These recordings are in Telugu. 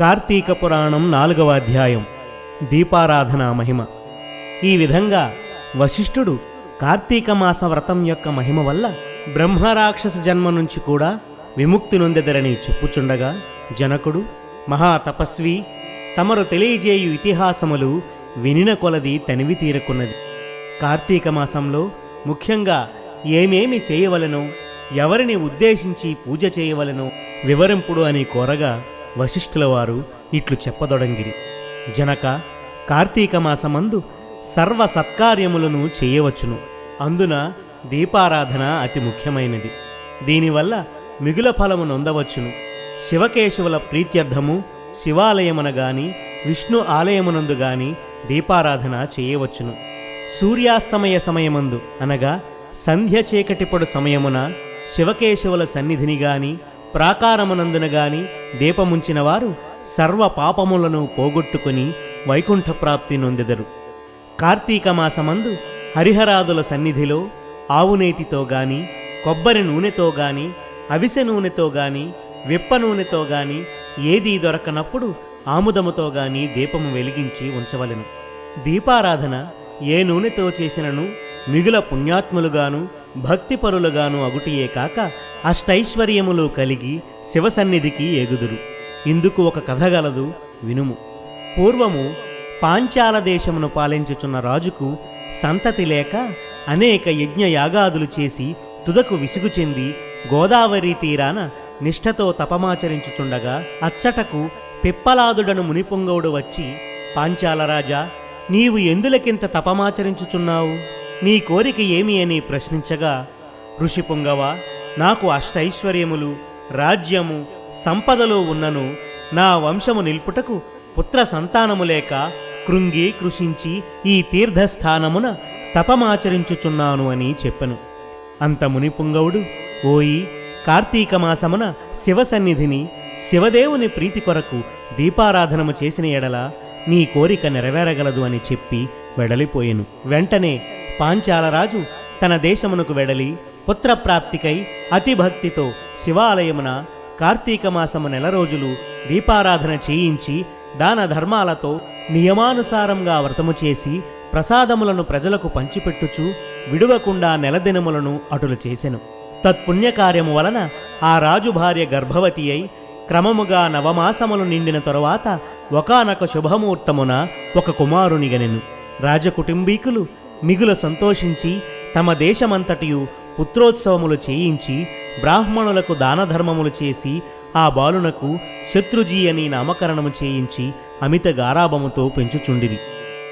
కార్తీక పురాణం నాలుగవ అధ్యాయం. దీపారాధన మహిమ. ఈ విధంగా వశిష్ఠుడు కార్తీక మాస వ్రతం యొక్క మహిమ వల్ల బ్రహ్మరాక్షస జన్మ నుంచి కూడా విముక్తి నొందెదరని చెప్పుచుండగా జనకుడు మహాతపస్వి తమరు తెలియజేయు ఇతిహాసములు వినిన కొలది తనివి తీరకున్నది. కార్తీక మాసంలో ముఖ్యంగా ఏమేమి చేయవలనో ఎవరిని ఉద్దేశించి పూజ చేయవలనో వివరింపుడు అని కోరగా వశిష్ఠుల వారు ఇట్లు చెప్పదొడంగిరి. జనక కార్తీక మాసమందు సర్వ సత్కార్యములను చేయవచ్చును. అందున దీపారాధన అతి ముఖ్యమైనది. దీనివల్ల మిగుల ఫలము నొందవచ్చును. శివకేశవుల ప్రీత్యర్థము శివాలయమున గాని విష్ణు ఆలయమునందు గాని దీపారాధన చేయవచ్చును. సూర్యాస్తమయ సమయమందు అనగా సంధ్య చీకటిపడు సమయమున శివకేశవుల సన్నిధిని గాని ప్రాకారమునందున గాని దీపముంచిన వారు సర్వ పాపములను పోగొట్టుకుని వైకుంఠ ప్రాప్తి నొందెదరు. కార్తీక మాసమందు హరిహరాదుల సన్నిధిలో ఆవునేతితో గాని కొబ్బరి నూనెతో గాని అవిసె నూనెతో గాని విప్ప నూనెతో గాని ఏదీ దొరకనప్పుడు ఆముదముతో గాని దీపము వెలిగించి ఉంచవలెను. దీపారాధన ఏ నూనెతో చేసినను మిగుల పుణ్యాత్ములుగాను భక్తిపరులుగాను అగుటియే కాక అష్టైశ్వర్యములు కలిగి శివసన్నిధికి ఎగుదురు. ఇందుకు ఒక కథ గలదు వినుము. పూర్వము పాంచాల దేశమును పాలించుచున్న రాజుకు సంతతి లేక అనేక యజ్ఞయాగాదులు చేసి తుదకు విసుగు చెంది గోదావరి తీరాన నిష్ఠతో తపమాచరించుచుండగా అచ్చటకు పిప్పలాదుడను మునిపొంగవుడు వచ్చి పాంచాలరాజా నీవు ఎందులకింత తపమాచరించుచున్నావు? నీ కోరిక ఏమి అని ప్రశ్నించగా ఋషి పొంగవా నాకు అష్టైశ్వర్యములు రాజ్యము సంపదలో ఉన్నను నా వంశము నిల్పుటకు పుత్ర సంతానము లేక కృంగి కృషించి ఈ తీర్థస్థానమున తపమాచరించుచున్నాను అని చెప్పెను. అంత మునిపుంగవుడు ఓయి కార్తీక మాసమున శివసన్నిధిని శివదేవుని ప్రీతి కొరకు దీపారాధనము చేసిన ఎడల నీ కోరిక నెరవేరగలదు అని చెప్పి వెడలిపోయెను. వెంటనే పాంచాలరాజు తన దేశమునకు వెడలి పుత్రప్రాప్తికై అతిభక్తితో శివాలయమున కార్తీక మాసము నెల రోజులు దీపారాధన చేయించి దాన ధర్మాలతో నియమానుసారంగా వ్రతము చేసి ప్రసాదములను ప్రజలకు పంచిపెట్టుచు విడువకుండా నెలదినములను అటులు చేసెను. తత్పుణ్యకార్యము వలన ఆ రాజు భార్య గర్భవతి అయి క్రమముగా నవమాసములు నిండిన తరువాత ఒకానొక శుభముహూర్తమున ఒక కుమారునిగనెను. రాజకుటుంబీకులు మిగుల సంతోషించి తమ దేశమంతటియు పుత్రోత్సవములు చేయించి బ్రాహ్మణులకు దానధర్మములు చేసి ఆ బాలునకు శత్రుజీ అని నామకరణము చేయించి అమిత గారాభముతో పెంచుచుండిరి.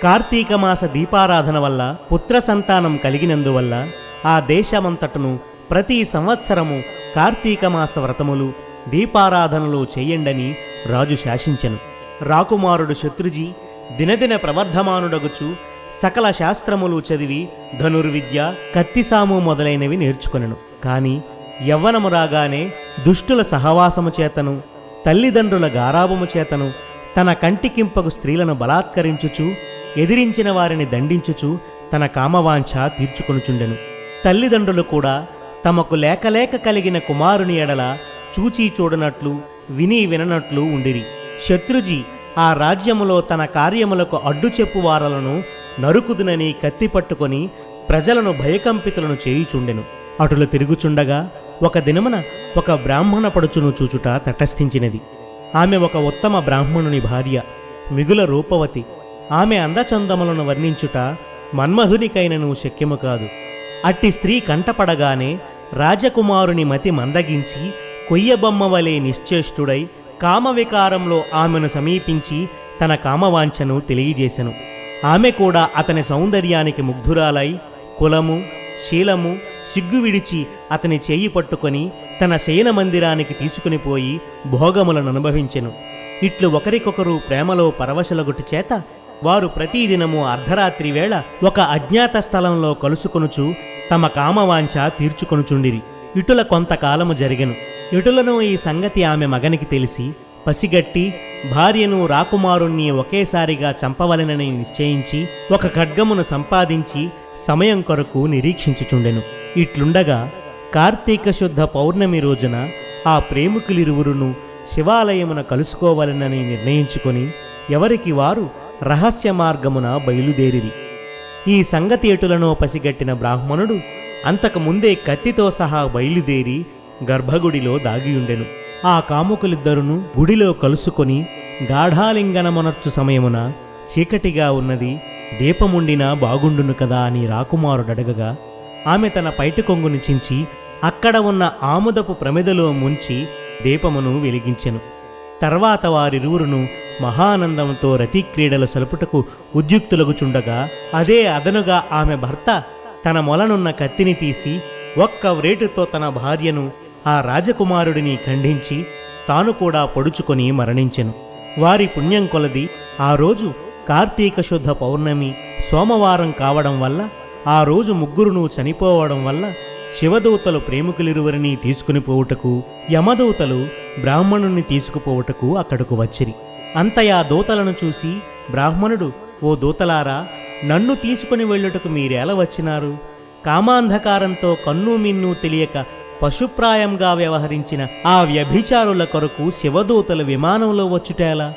కార్తీక మాస దీపారాధన వల్ల పుత్ర సంతానం కలిగినందువల్ల ఆ దేశమంతటను ప్రతి సంవత్సరము కార్తీక మాస వ్రతములు దీపారాధనలు చేయండని రాజు శాసించెను. రాకుమారుడు శత్రుజీ దినదిన ప్రవర్ధమానుడగుచు సకల శాస్త్రములు చదివి ధనుర్విద్య కత్తిసాము మొదలైనవి నేర్చుకొనెను. కాని యవ్వనము రాగానే దుష్టుల సహవాసము చేతను తల్లిదండ్రుల గారాభము చేతను తన కంటికింపకు స్త్రీలను బలాత్కరించుచు ఎదిరించిన వారిని దండించుచు తన కామవాంఛ తీర్చుకొనుచుండెను. తల్లిదండ్రులు కూడా తమకు లేకలేక కలిగిన కుమారుని ఎడల చూచి చూడనట్లు విని విననట్లు ఉండిరి. శత్రుజీ ఆ రాజ్యములో తన కార్యములకు అడ్డు చెప్పు వారలను నరుకుదునని కత్తి పట్టుకొని ప్రజలను భయకంపితులను చేయుచుండెను. అటులు తిరుగుచుండగా ఒక దినమున ఒక బ్రాహ్మణ పడుచును చూచుట తటస్థించినది. ఆమె ఒక ఉత్తమ బ్రాహ్మణుని భార్య మిగుల రూపవతి. ఆమె అందచందములను వర్ణించుట మన్మధునికైనను శక్యము కాదు. అట్టి స్త్రీ కంటపడగానే రాజకుమారుని మతి మందగించి కొయ్యబొమ్మ వలె నిశ్చేష్టుడై కామవికారంలో ఆమెను సమీపించి తన కామవాంఛను తెలియజేశెను ఆమె కూడా అతని సౌందర్యానికి ముగ్ధురాలై కులము శీలము సిగ్గు విడిచి అతని చేయి పట్టుకొని తన శయన మందిరానికి తీసుకుని పోయి భోగములను అనుభవించెను. ఇట్లు ఒకరికొకరు ప్రేమలో పరవశలగుటి చేత వారు ప్రతిదినము అర్ధరాత్రి వేళ ఒక అజ్ఞాత స్థలంలో కలుసుకొనుచు తమ కామవాంఛ తీర్చుకొనుచుండిరి. ఇటుల కొంతకాలము జరిగెను. ఇటులను ఈ సంగతి ఆమె మగనికి తెలిసి పసిగట్టి భార్యను రాకుమారుణ్ణి ఒకేసారిగా చంపవలెనని నిశ్చయించి ఒక ఖడ్గమును సంపాదించి సమయం కొరకు నిరీక్షించుచుండెను. ఇట్లుండగా కార్తీక శుద్ధ పౌర్ణమి రోజున ఆ ప్రేమికులిరువురును శివాలయమున కలుసుకోవాలనని నిర్ణయించుకొని ఎవరికి వారు రహస్య మార్గమున బయలుదేరిరి. ఈ సంగతి ఎటులను పసిగట్టిన బ్రాహ్మణుడు అంతకు ముందే కత్తితో సహా బయలుదేరి గర్భగుడిలో దాగియుండెను. ఆ కాముకులిద్దరును గుడిలో కలుసుకొని గాఢాలింగనమునర్చు సమయమున చీకటిగా ఉన్నది దీపముండినా బాగుండును కదా అని రాకుమారుడడగగా ఆమె తన పైట కొంగును చించి అక్కడ ఉన్న ఆముదపు ప్రమిదలో ముంచి దీపమును వెలిగించెను. తర్వాత వారిరువురును మహానందంతో రతిక్రీడలు సలుపుటకు ఉద్యుక్తులగుచుండగా అదే అదనుగా ఆమె భర్త తన మొలనున్న కత్తిని తీసి ఒక్క వ్రేటుతో తన భార్యను ఆ రాజకుమారుడిని ఖండించి తాను కూడా పొడుచుకొని మరణించెను. వారి పుణ్యం కొలది ఆ రోజు కార్తీక శుద్ధ పౌర్ణమి సోమవారం కావడం వల్ల ఆ రోజు ముగ్గురును చనిపోవడం వల్ల శివదూతలు ప్రేమికులిరువరిని తీసుకుని పోవుటకు యమదూతలు బ్రాహ్మణుని తీసుకుపోవుటకు అక్కడకు వచ్చిరి. అంతయా దూతలను చూసి బ్రాహ్మణుడు ఓ దూతలారా నన్ను తీసుకుని వెళ్ళుటకు మీరెలా వచ్చినారు? కామాంధకారంతో కన్ను మిన్ను తెలియక పశుప్రాయంగా వ్యవహరించిన ఆ వ్యభిచారుల కొరకు శివదూతలు విమానంలో వచ్చుటేలా?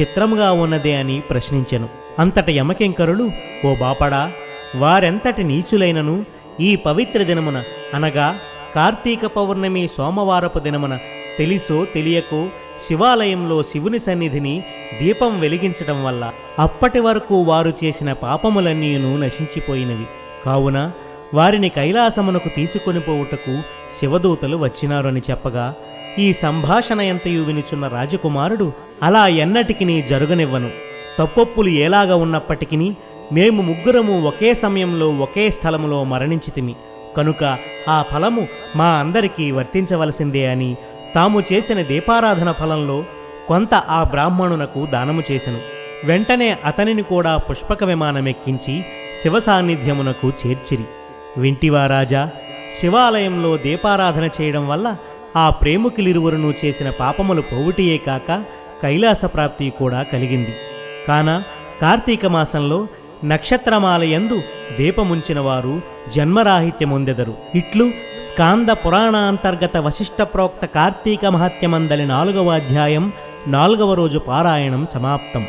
చిత్రంగా ఉన్నదే అని ప్రశ్నించెను. అంతట యమకింకరులు ఓ బాపడా వారెంతటి నీచులైనను ఈ పవిత్ర దినమున అనగా కార్తీక పౌర్ణమి సోమవారపు దినమున తెలిసో తెలియకో శివాలయంలో శివుని సన్నిధిని దీపం వెలిగించడం వల్ల అప్పటి వరకు వారు చేసిన పాపములన్నీను నశించిపోయినవి. కావున వారిని కైలాసమునకు తీసుకొని పోవుటకు శివదూతలు వచ్చినారని చెప్పగా ఈ సంభాషణ ఎంతయు వినుచున్న రాజకుమారుడు అలా ఎన్నటికి జరుగనివ్వను. తప్పొప్పులు ఎలాగా ఉన్నప్పటికీ మేము ముగ్గురము ఒకే సమయంలో ఒకే స్థలములో మరణించితిమి. కనుక ఆ ఫలము మా అందరికీ వర్తించవలసిందే అని తాము చేసిన దీపారాధన ఫలంలో కొంత ఆ బ్రాహ్మణునకు దానము చేసెను. వెంటనే అతనిని కూడా పుష్పక విమానమెక్కించి శివ సాన్నిధ్యమునకు చేర్చిరి. వింటివా రాజా శివాలయంలో దీపారాధన చేయడం వల్ల ఆ ప్రేమికులిరువురును చేసిన పాపములు పోవుటియే కాక కైలాస ప్రాప్తి కూడా కలిగింది. కాన కార్తీక మాసంలో నక్షత్రమాలయందు దీపముంచిన వారు జన్మరాహిత్యముందెదరు. ఇట్లు స్కాంద పురాణాంతర్గత వశిష్ట ప్రోక్త కార్తీక మహత్యమందలి నాలుగవ అధ్యాయం నాలుగవ రోజు పారాయణం సమాప్తం.